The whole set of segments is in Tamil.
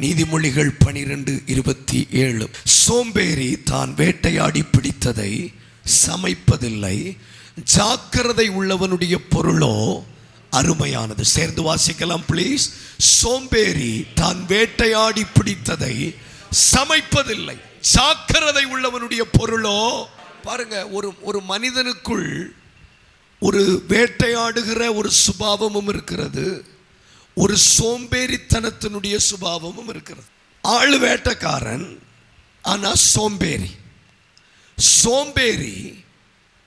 நீதிமொழிகள் பனிரெண்டு இருபத்தி ஏழு. சோம்பேறி தான் வேட்டையாடி பிடித்ததை சமைப்பதில்லை. ஜாக்கிரதை உள்ளவனுடைய பொருளோ அருமையானது. சேர்ந்து வாசிக்கலாம் ப்ளீஸ் சோம்பேறி தான் வேட்டையாடி பிடித்ததை சமைப்பதில்லை. ஜாக்கிரதை உள்ளவனுடைய பொருளோ பாருங்க ஒரு ஒரு மனிதனுக்குள் ஒரு வேட்டையாடுகிற ஒரு சுபாவமும் இருக்கிறது. ஒரு சோம்பேறித்தனத்தினுடைய சுபாவமும் இருக்கிறது. ஆள் வேட்டைக்காரன் ஆனால் சோம்பேறி. சோம்பேறி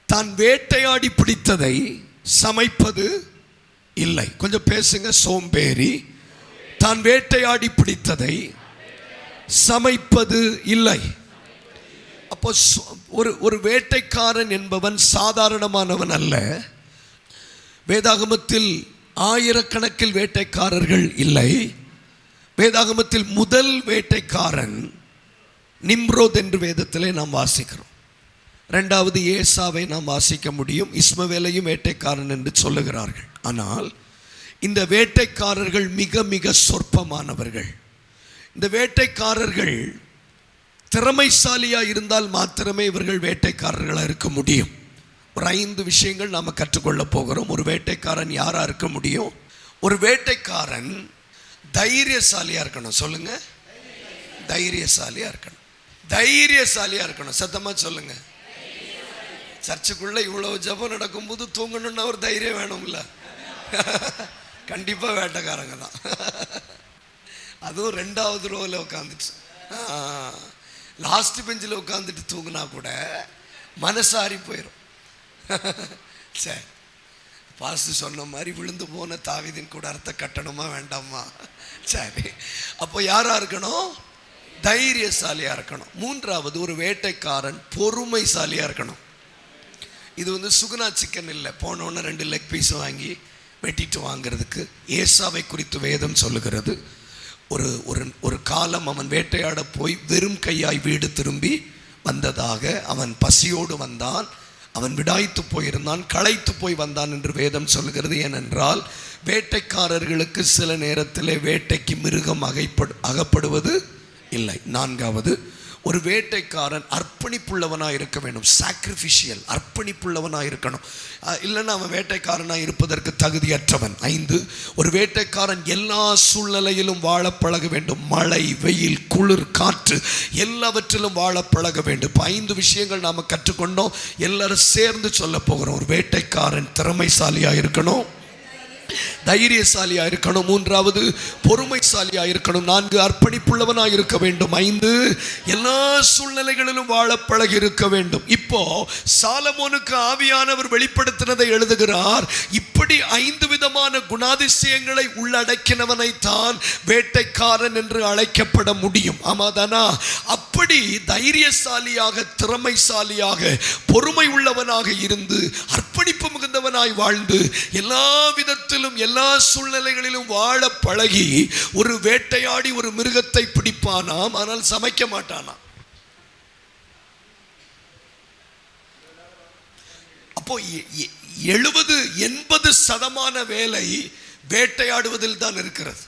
தான் வேட்டையாடி பிடித்ததை சமைப்பது இல்லை. கொஞ்சம் பேசுங்க சோம்பேறி தான் வேட்டையாடி பிடித்ததை சமைப்பது இல்லை. அப்போ சோ- ஒரு ஒரு வேட்டைக்காரன் என்பவன் சாதாரணமானவன் அல்ல. வேதாகமத்தில் ஆயிரக்கணக்கில் வேட்டைக்காரர்கள் இல்லை. வேதாகமத்தில் முதல் வேட்டைக்காரன் நிம்ரோத் என்று வேதத்திலே நாம் வாசிக்கிறோம். ரெண்டாவது ஏசாவை நாம் வாசிக்க முடியும். இஸ்மவேலையும் வேட்டைக்காரன் என்று சொல்லுகிறார்கள். ஆனால் இந்த வேட்டைக்காரர்கள் மிக மிக சொற்பமானவர்கள். இந்த வேட்டைக்காரர்கள் திறமைசாலியாக இருந்தால் மாத்திரமே இவர்கள் வேட்டைக்காரர்களாக இருக்க முடியும். ஒரு ஐந்து விஷயங்கள் நாம் கற்றுக்கொள்ள போகிறோம். ஒரு வேட்டைக்காரன் யாராக இருக்க முடியும்? ஒரு வேட்டைக்காரன் தைரியசாலியாக இருக்கணும். சொல்லுங்க. தைரியசாலியாக இருக்கணும். தைரியசாலியாக இருக்கணும். சத்தமாக சொல்லுங்க. சர்ச்சுக்குள்ளே இவ்வளோ ஜெபம் நடக்கும்போது தூங்கணும்னா ஒரு தைரியம் வேணும்ல. கண்டிப்பாக வேட்டைக்காரங்க தான். அதுவும் ரெண்டாவது ரோவில் உட்காந்துட்டு லாஸ்ட் பெஞ்சில் உட்காந்துட்டு தூங்கினா கூட மனசாரி போயிடும் சரி பாஸ்து சொன்ன மாதிரி விழுந்து போன தாவிதின் கூட அர்த்த கட்டணுமா வேண்டாமா? சரி அப்போ யாரா இருக்கணும்? தைரியசாலியா இருக்கணும். மூன்றாவது ஒரு வேட்டைக்காரன் பொறுமைசாலியா இருக்கணும். இது வந்து சுகுணா சிக்கன் இல்லை. போனோன்னு ரெண்டு லெக் பீஸ் வாங்கி வெட்டிட்டு வாங்குறதுக்கு ஏசாவை குறித்து வேதம் சொல்லுகிறது. ஒரு ஒரு ஒரு காலம் அவன் வேட்டையாட போய் வெறும் கையாய் வீடு திரும்பி வந்ததாக அவன் பசியோடு வந்தான். அவன் விடாய்த்து போயிருந்தான் களைத்து போய் வந்தான் என்று வேதம் சொல்கிறது ஏனென்றால் வேட்டைக்காரர்களுக்கு சில நேரத்திலே வேட்டைக்கு மிருகம் அகைப்படு அகப்படுவது இல்லை. நான்காவது ஒரு வேட்டைக்காரன் அர்ப்பணிப்புள்ளவனாக இருக்க வேண்டும். சாக்ரிஃபிஷியல் அர்ப்பணிப்புள்ளவனாக இருக்கணும். இல்லைன்னா அவன் வேட்டைக்காரனாக இருப்பதற்கு தகுதியற்றவன். ஐந்து ஒரு வேட்டைக்காரன் எல்லா சூழ்நிலையிலும் வாழ பழக வேண்டும். மழை வெயில் குளிர் காற்று எல்லாவற்றிலும் வாழ பழக வேண்டும். இப்போ ஐந்து விஷயங்கள் நாம் கற்றுக்கொண்டோம். எல்லாரும் சேர்ந்து சொல்ல போகிறோம். ஒரு வேட்டைக்காரன் திறமைசாலியாக இருக்கணும். தைரியசாலியா இருக்கணும். மூன்றாவது பொறுமைசாலியா இருக்கணும். நான்கு அர்ப்பணிப்புள்ளவனா இருக்க வேண்டும். ஐந்து எல்லா சூழ்நிலைகளிலும் வாழ பழகி இருக்க வேண்டும். இப்போ சாலமோனுக்கு ஆவியானவர் வெளிப்படுத்தினதை எழுதுகிறார் இப்படி ஐந்து விதமான குணாதிசயங்களை உள்ளடக்கினவனை தான் வேட்டைக்காரன் என்று அழைக்கப்பட முடியும். ஆமாதானா? அப்படி தைரியசாலியாக திறமைசாலியாக பொறுமை உள்ளவனாக இருந்து அர்ப்பணிப்பு மிகுந்தவனாய் வாழ்ந்து எல்லா விதத்திலும் எல்லா சூழ்நிலைகளிலும் வாழ பழகி ஒரு வேட்டையாடி ஒரு மிருகத்தை பிடிப்பானாம் ஆனால் சமைக்க மாட்டானாம். அப்போ எழுபது எண்பது சதமான வேலை வேட்டையாடுவதில் தான் இருக்கிறது.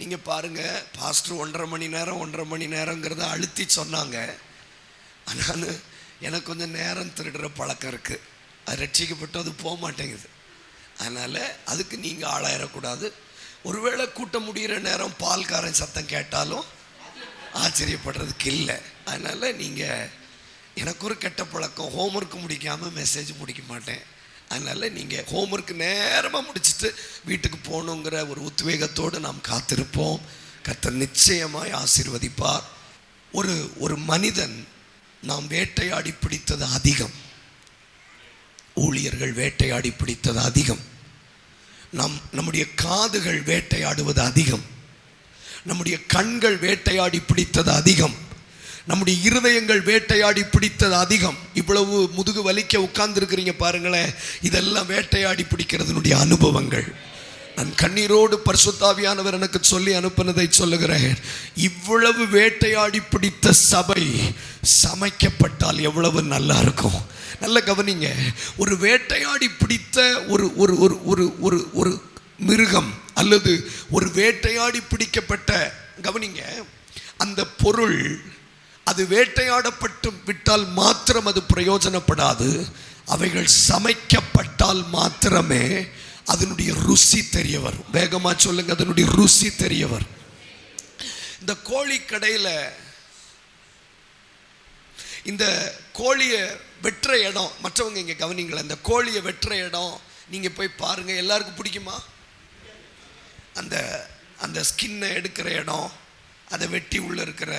நீங்கள் பாருங்கள் பாஸ்டர் ஒன்றரை மணி நேரம் ஒன்றரை மணி நேரங்கிறத அழுத்தி சொன்னாங்க. ஆனால் எனக்கு கொஞ்சம் நேரம் திருடுற பழக்கம் இருக்குது அது ரட்சிக்கப்பட்டு அது போக மாட்டேங்குது. அதனால் அதுக்கு நீங்கள் ஆளாயிடக்கூடாது ஒருவேளை கூட்ட முடிகிற நேரம் பால்காரன் சத்தம் கேட்டாலும் ஆச்சரியப்படுறதுக்கு இல்லை. அதனால் நீங்கள் எனக்கு ஒரு கெட்ட பழக்கம் ஹோம்ஒர்க் முடிக்காமல் மெசேஜ் முடிக்க மாட்டேன். அதனால் நீங்கள் ஹோம்ஒர்க் நேரமாக முடிச்சுட்டு வீட்டுக்கு போகணுங்கிற ஒரு உத்வேகத்தோடு நாம் காத்திருப்போம். கர்த்தர் நிச்சயமாய் ஆசீர்வதிப்பார். ஒரு ஒரு மனிதன் நாம் வேட்டையாடி பிடித்தது அதிகம். ஊழியர்கள் வேட்டையாடி பிடித்தது அதிகம். நம் நம்முடைய காதுகள் வேட்டையாடுவது அதிகம். நம்முடைய கண்கள் வேட்டையாடி பிடித்தது அதிகம். நம்முடைய இருதயங்கள் வேட்டையாடி பிடித்தது அதிகம். இவ்வளவு முதுகு வலிக்க உட்கார்ந்துருக்கிறீங்க பாருங்களேன். இதெல்லாம் வேட்டையாடி பிடிக்கிறதுனுடைய அனுபவங்கள். நான் கண்ணீரோடு பரிசுத்தாவியானவர் எனக்கு சொல்லி அனுப்பினதை சொல்லுகிறேன். இவ்வளவு வேட்டையாடி பிடித்த சபை சமைக்கப்பட்டால் எவ்வளவு நல்லா இருக்கும். நல்ல கவனிங்க. ஒரு வேட்டையாடி பிடித்த ஒரு ஒரு ஒரு ஒரு ஒரு ஒரு மிருகம் அல்லது ஒரு வேட்டையாடி பிடிக்கப்பட்ட கவனிங்க அந்த பொருள் அது வேட்டையாடப்பட்டு விட்டால் மாத்திரம் அது பிரயோஜனப்படாது. அவைகள் சமைக்கப்பட்டால் மாத்திரமே அதனுடைய ருசி தெரிய வரும் வேகமாக சொல்லுங்க அதனுடைய ருசி தெரிய வரும் இந்த கோழி கடையில் இந்த கோழியை வெட்டுற இடம் மற்றவங்க இங்கே கவனிங்களேன் இந்த கோழியை வெட்டுற இடம் நீங்கள் போய் பாருங்கள் எல்லாருக்கும் பிடிக்குமா? அந்த அந்த ஸ்கின்னை எடுக்கிற இடம் அதை வெட்டி உள்ளே இருக்கிற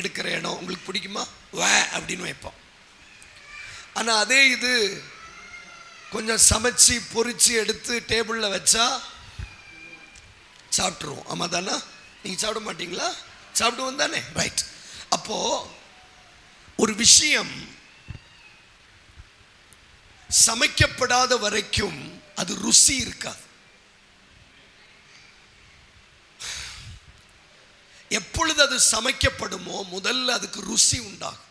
எடுக்கிற இடம் உங்களுக்கு பிடிக்குமா? வே அப்படின்னு வைப்போம். ஆனால் அதே இது கொஞ்சம் சமைச்சு பொறிச்சு எடுத்து டேபிளில் வச்சா சாப்பிட்ருவோம் ஆமாம் தானே? நீங்கள் சாப்பிட மாட்டீங்களா? சாப்பிடுவோம் தானே? ரைட் அப்போது ஒரு விஷயம் சமைக்கப்படாத வரைக்கும் அது ருசி இருக்காது. எப்பொழுது அது சமைக்கப்படுமோ முதல்ல அதுக்கு ருசி உண்டாகும்.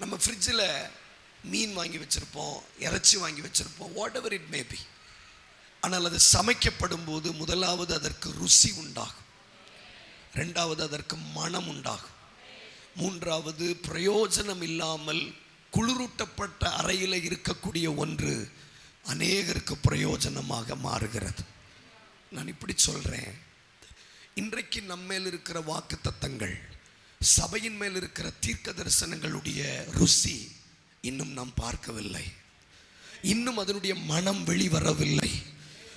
நம்ம ஃப்ரிட்ஜில் மீன் வாங்கி வச்சிருப்போம் இறைச்சி வாங்கி வச்சுருப்போம் whatever it may be ஆனால் அது சமைக்கப்படும் போது முதலாவது அதற்கு ருசி உண்டாகும். ரெண்டாவது அதற்கு மனம் உண்டாகும். மூன்றாவது பிரயோஜனம் இல்லாமல் குளிரூட்டப்பட்ட அறையில் இருக்கக்கூடிய ஒன்று அநேகருக்கு பிரயோஜனமாக மாறுகிறது. நான் இப்படி சொல்கிறேன் இன்றைக்கு நம்மேல் இருக்கிற வாக்கு தத்தங்கள் சபையின் மேல் இருக்கிற தீர்க்க தரிசனங்களுடைய ருசி இன்னும் நாம் பார்க்கவில்லை. இன்னும் அதனுடைய மனம் வெளிவரவில்லை.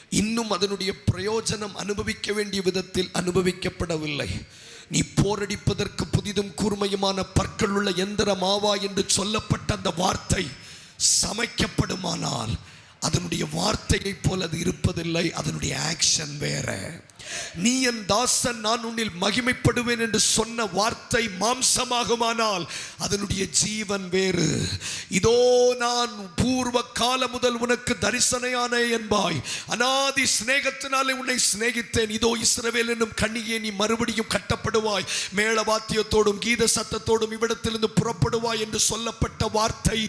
இன்னும் அதனுடைய பிரயோஜனம் அனுபவிக்க வேண்டிய விதத்தில் அனுபவிக்கப்படவில்லை. நீ போரடிப்பதற்கு புதிதும் கூர்மையுமான பற்கள் உள்ள எந்திரமாவா என்று சொல்லப்பட்ட அந்த வார்த்தை சமைக்கப்படுமானால் அதனுடைய வார்த்தையைப் போல அது இருப்பதில்லை அதனுடைய ஆக்ஷன் வேற. நீ என் தாசன் நான் உன்னில் மகிமைப்படுவேன் என்று சொன்ன வார்த்தை மாம்சமாகுமானால் அதனுடைய ஜீவன் வேறு. இதோ நான் பூர்வ கால முதல் உனக்கு தரிசனையான என்பாய். அனாதி சிநேகத்தினாலே உன்னை சிநேகித்தேன். இதோ இஸ்ரவேல் என்னும் கண்ணியே நீ மறுபடியும் கட்டப்படுவாய். மேளவாத்தியத்தோடும் கீத சத்தத்தோடும் இவ்விடத்திலிருந்து புறப்படுவாய் என்று சொல்லப்பட்ட வார்த்தை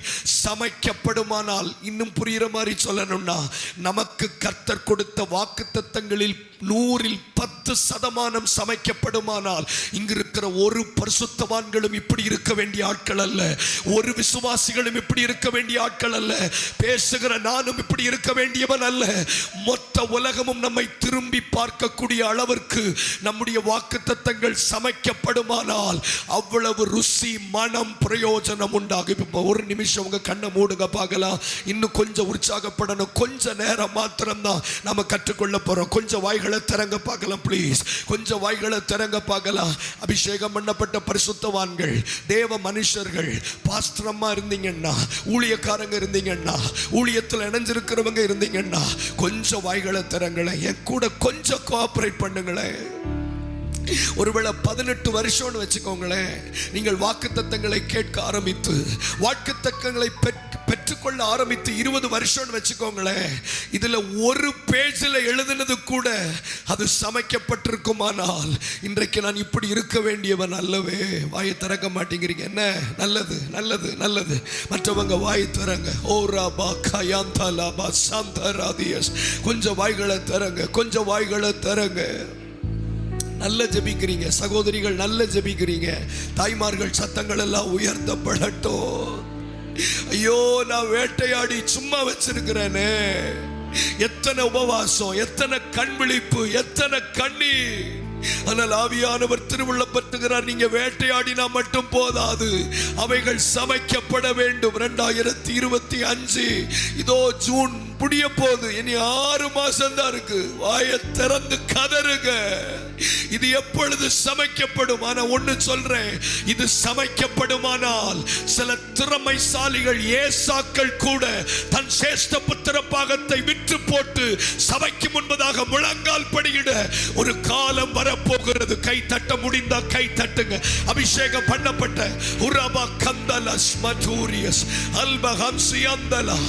சமைக்கப்படுமானால் இன்னும் புரிகிற மாதிரி சொல்லணும்னா நமக்கு கர்த்தர் கொடுத்த வாக்கு தத்தங்களில் நூறில் பத்து சதமானம் சமைக்கப்படுமானால் இங்கிருக்கிற ஒரு பரிசுத்தவான்களும் இப்படி இருக்க வேண்டிய ஆட்கள் அல்ல. ஒரு விசுவாசிகளும் இப்படி இருக்க வேண்டிய ஆட்கள் அல்ல. பேசுகிற நானும் இப்படி இருக்க வேண்டியவன் அல்ல. மொத்த உலகமும் நம்மை திரும்பி பார்க்கக்கூடிய அளவிற்கு நம்முடைய வாக்கு தத்தங்கள் சமைக்கப்படுமானால் அவ்வளவு ருசி மனம் பிரயோஜனம் உண்டாகும். இப்போ ஒரு நிமிஷம் உங்க கண்ணை மூடுங்க பார்க்கலாம். இன்னும் கொஞ்சம் உற்சாகப்படணும். கொஞ்ச நேரம் மாத்திரம்தான் நம்ம கற்றுக்கொள்ள போறோம். கொஞ்சம் வாய்களை திறங்க பார்க்கலாம். ப்ளீஸ் கொஞ்சம் வாய்களை திறங்க பார்க்கலாம். அபிஷேகம் பண்ணப்பட்ட பரிசுத்தவான்கள் தேவ மனுஷர்கள் பாஸ்திரமா இருந்தீங்கன்னா ஊழியக்காரங்க இருந்தீங்கன்னா ஊழியத்தில் இணைஞ்சிருக்கிறவங்க இருந்தீங்கன்னா கொஞ்சம் வாய்களை திறங்களேன். என் கூட கொஞ்சம் கோஆப்ரேட் பண்ணுங்களேன். ஒருவேளை பதினெட்டு வருஷம்னு வச்சுக்கோங்களேன். நீங்கள் வாக்குத்தத்தங்களை கேட்க ஆரம்பித்து வாக்கு தக்கங்களை பெற்று கற்றுக்கொள்ள ஆரம்பித்து இருபது வருஷம்னு வச்சுக்கோங்களேன். இதில் ஒரு பேஜில் எழுதினது கூட அது சமைக்கப்பட்டிருக்குமானால் இன்றைக்கு நான் இப்படி இருக்க வேண்டியவன் அல்லவே. வாயை திறக்க மாட்டேங்கிறீங்க. என்ன? நல்லது நல்லது நல்லது. மற்றவங்க வாயை திறங்க. ஓ ராபா கயாந்தா லாபா சாந்தா ராதியஸ். கொஞ்சம் வாய்களை திறங்க கொஞ்சம் வாய்களை திறங்க. நல்ல ஜெபிக்கிறீங்க. சகோதரிகள் நல்ல ஜெபிக்கிறீங்க. தாய்மார்கள் சத்தங்கள் எல்லாம் உயர்த்தப்படட்டும். ஐயோ நான் வேட்டையாடி சும்மா வச்சிருக்கிறேனே. எத்தனை உபவாசம் எத்தனை கண் விழிப்பு எத்தனை கண்ணீர். ஆனால் ஆவியானவர் திருவுள்ளப்பட்டுகிறார் நீங்க வேட்டையாடினா மட்டும் போதாது. அவைகள் சமைக்கப்பட வேண்டும். இரண்டாயிரத்தி இருபத்தி அஞ்சு இதோ ஜூன் முடிய போகுது இனி ஆறு மாசம் தான் இருக்கு. வாயை திறந்து கதறுங்க. இது எப்பொழுது சமைக்கப்படும்? ஆனா ஒண்ணு சொல்றேன். இது சமைக்கப்படுமானால் சில திறமைசாலிகள் ஏசாக்கள் கூட தன் சேஷ்ட புத்திர பாகத்தை விற்று போட்டு சபைக்கு முன்பதாக முழங்கால் படியிட ஒரு காலம் வரப்போகிறது. கை தட்ட முடிந்தா கை தட்டுங்க. அபிஷேகம் பண்ணப்பட்ட உரபா கந்தலஸ் மதூரியஸ் அல்பஹம் சியந்தலா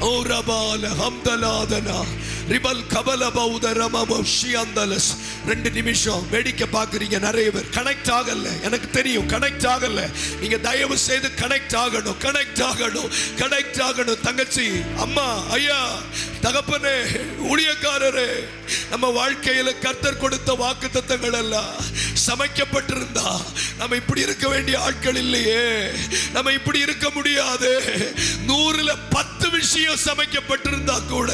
ஓரபால ஹம்தலாதனா ரிபல் கபல பௌத ரமமோ ரெண்டு நிமிஷம் வேடிக்கை பார்க்குறீங்க நிறைய பேர். கனெக்ட் ஆகல. எனக்கு தெரியும். கனெக்ட் ஆகல. நீங்க தயவு செய்து கனெக்ட் ஆகணும். கனெக்ட் ஆகணும். கனெக்ட் ஆகணும். தங்கச்சி அம்மா ஐயா தகப்பனே ஊழியக்காரரே நம்ம வாழ்க்கையில கர்த்தர் கொடுத்த வாக்கு தத்தங்கள் எல்லாம் சமைக்கப்பட்டிருந்தா நம்ம இப்படி இருக்க வேண்டிய ஆட்கள் இல்லையே. நம்ம இப்படி இருக்க முடியாது. நூறுல பத்து விஷயம் சமைக்கப்பட்டிருந்தா கூட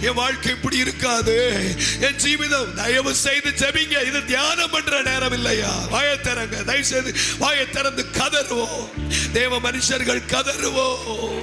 என் வாழ்க்கை இப்படி இருக்காது. என் ஜீவிதம் தயவு செய்து ஜெபிங்க. இது தியானம் பண்ற நேரம் இல்லையா? வாயை திறங்க. தயவு செய்து வாயை திறந்து கதறுவோம். தேவ மனுஷர்கள் கதறுவோம்.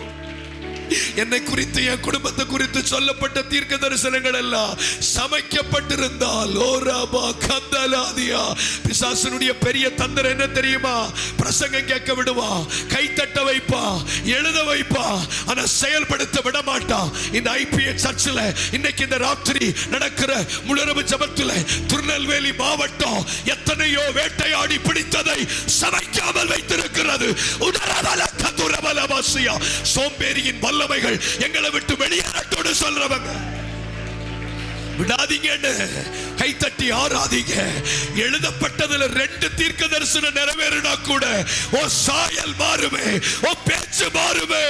என்னை குறித்து என் குடும்பத்தை குறித்து சொல்லப்பட்ட தீர்க்க தரிசனங்கள் எல்லாம் சமைக்கப்பட்டிருந்தால். ஓராபா கந்தலாதியா. பிசாசனுடைய பெரிய தந்திரம் என்ன தெரியுமா? பிரசங்கம் கேட்க விடுவா. கை தட்ட வைப்பா எழுத வைப்பா. ஆனா செயல்படுத்த விட மாட்டான் இந்த ஐபிஏ சர்ச்சில் இன்னைக்கு இந்த ராத்திரி நடக்கிற முழுரவு ஜபத்தில் திருநெல்வேலி மாவட்டம் எத்தனையோ வேட்டையாடி பிடித்ததை சமைக்காமல் வைத்திருக்கிறது. உணரவல கதுரவல வாசியா சோம்பேறியின் வல்லமைகள் எங்களை விட்டு வெளியேறட்டோடு சொல்றவங்க. விடாதீங்கன்னு கைத்தட்டி ஆறாதீங்க. எழுதப்பட்டதுல ரெண்டு தீர்க்க தரிசனம் நிறைவேறினா கூட ஓ சாயல் மாறுமே ஓ பேச்சு மாறுமே.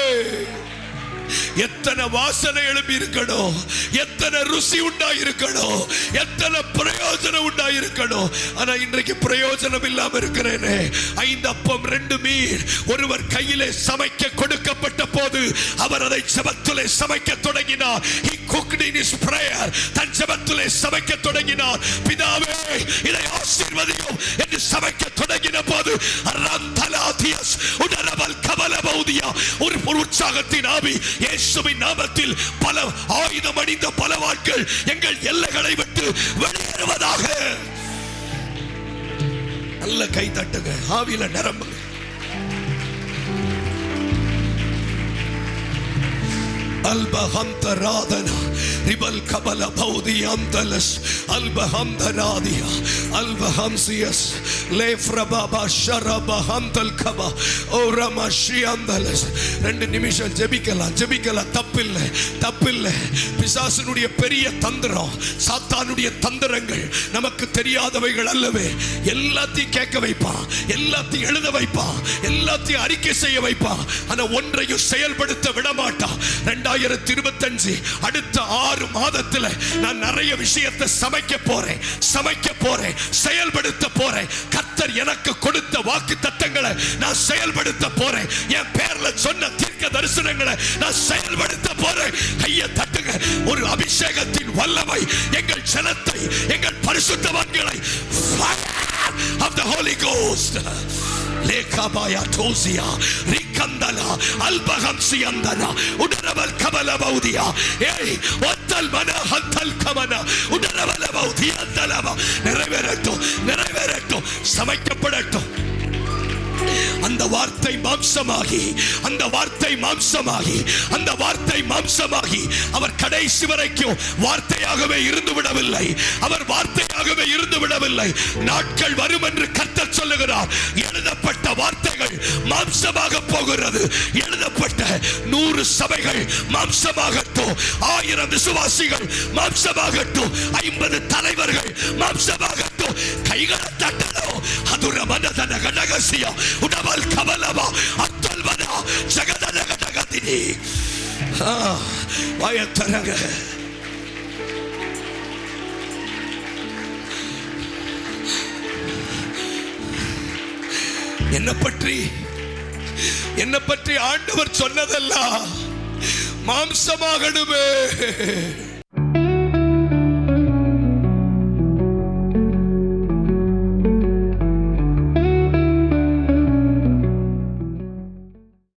எத்தனை வாசனை எழுப்பி இருக்கணும் எத்தனை ருசி உண்டா இருக்கணும் எத்தனை பிரயோஜனம் உண்டா இருக்கணும் ஆனா இன்றைக்கு பிரயோஜனம் இல்லாம இருக்கிறேனே. ஐந்து அப்பம் ரெண்டு மீன். ஒருவர் கையிலே சமைக்க கொடுக்கப்பட்ட போது அவர் அதை ஜெபத்திலே சமைக்க தொடங்கினார். He cooked in his prayer. தன் ஜெபத்திலே சமைக்க தொடங்கினார். பிதாவே இதை ஆசீர்வதியும். என்று சமைக்க தொடங்கின போது ரந்தலாதியஸ் உடல் கவலபௌதியா ஒரு ஒரு உற்சாகத்தின் ஆவி இயேசுவின் நாமத்தில் பல ஆயுதம் அணிந்த பல வாழ்கள் எங்கள் எல்லைகளை விட்டு வெளியேறுவதாக. நல்ல கை தட்டுங்க ஆவியில நிரம்புங்க. அல்பஹந்தராதன ரிபல் கபல பௌதி அந்தலஸ் அல்பஹந்தராதியா அல்பஹம்சியஸ் லேஃப்ரபாபா ஷரபஹந்தல் கபா ஓ ரமஷி அந்தலஸ் ரெண்டு நிமிஷம் ஜெபிக்கலாம் ஜெபிக்கலாம். தப்பில்லை தப்பில்லை. பிசாசனுடைய பெரிய தந்திரம் சாத்தானுடைய தந்திரங்கள் நமக்கு தெரியாதவைகள் அல்லவே. எல்லாத்தையும் கேட்க வைப்பான் எல்லாத்தையும் எழுத வைப்பான் எல்லாத்தையும் அறிக்கை செய்ய வைப்பான் ஆனா ஒன்றையும் செயல்படுத்த விட மாட்டான் ரெண்டாயிரத்தி இருபத்தஞ்சு அடுத்த ஆறு ஆறு மாதத்துல நான் நிறைய விஷயத்தை சமைக்க போறேன் சமைக்க போறேன் செயல்படுத்த போறேன். கத்தர் எனக்கு கொடுத்த வாக்கு தத்தங்களை நான் செயல்படுத்த போறேன். என் பேர்ல சொன்ன தீர்க்க தரிசனங்களை நான் செயல்படுத்த போறேன். கையை தட்டுங்க. ஒரு அபிஷேகத்தின் வல்லமை எங்கள் ஜனத்தை எங்கள் பரிசுத்தவான்களை of the Holy Ghost. லேகாபாயா டோசியா ரிகந்தலா அல்பகம் சியந்தனா உடரவல் கபல பௌதியா ஏய் ஒத்தல் மன ஹத்தல் கமன உடரவல பௌதியா நிறைவேறட்டும் நிறைவேறட்டும் சமைக்கப்படட்டும் அந்த வார்த்தை மாம்சமாகி அந்த வார்த்தை மாம்சமாகி அந்த வார்த்தை மாம்சமாகி. அவர் கடைசி வரைக்கும் வார்த்தையாகவே இருந்து விடவில்லை. அவர் வார்த்தையாகவே இருந்து விடவில்லை. நாட்கள் வரும் என்று கர்த்தர் சொல்லுகிறார். எழுதப்பட்ட வார்த்தைகள் மாம்சமாக போகிறது. எழுதப்பட்ட நூறு சபைகள் மாம்சமாகட்டும். ஆயிரம் விசுவாசிகள் மாம்சமாகட்டும். ஐம்பது தலைவர்கள் மாம்சமாகட்டும். கைகளை தட்டணும் அதுர மனதன கடகசியா உடவல் கமலமா அத்தல்வனா. ஜகதன கடகதினி வாயத்தரங்க என்ன பற்றி என்ன பற்றி ஆண்டவர் சொன்னதெல்லாம் மாம்சமாகணுமே.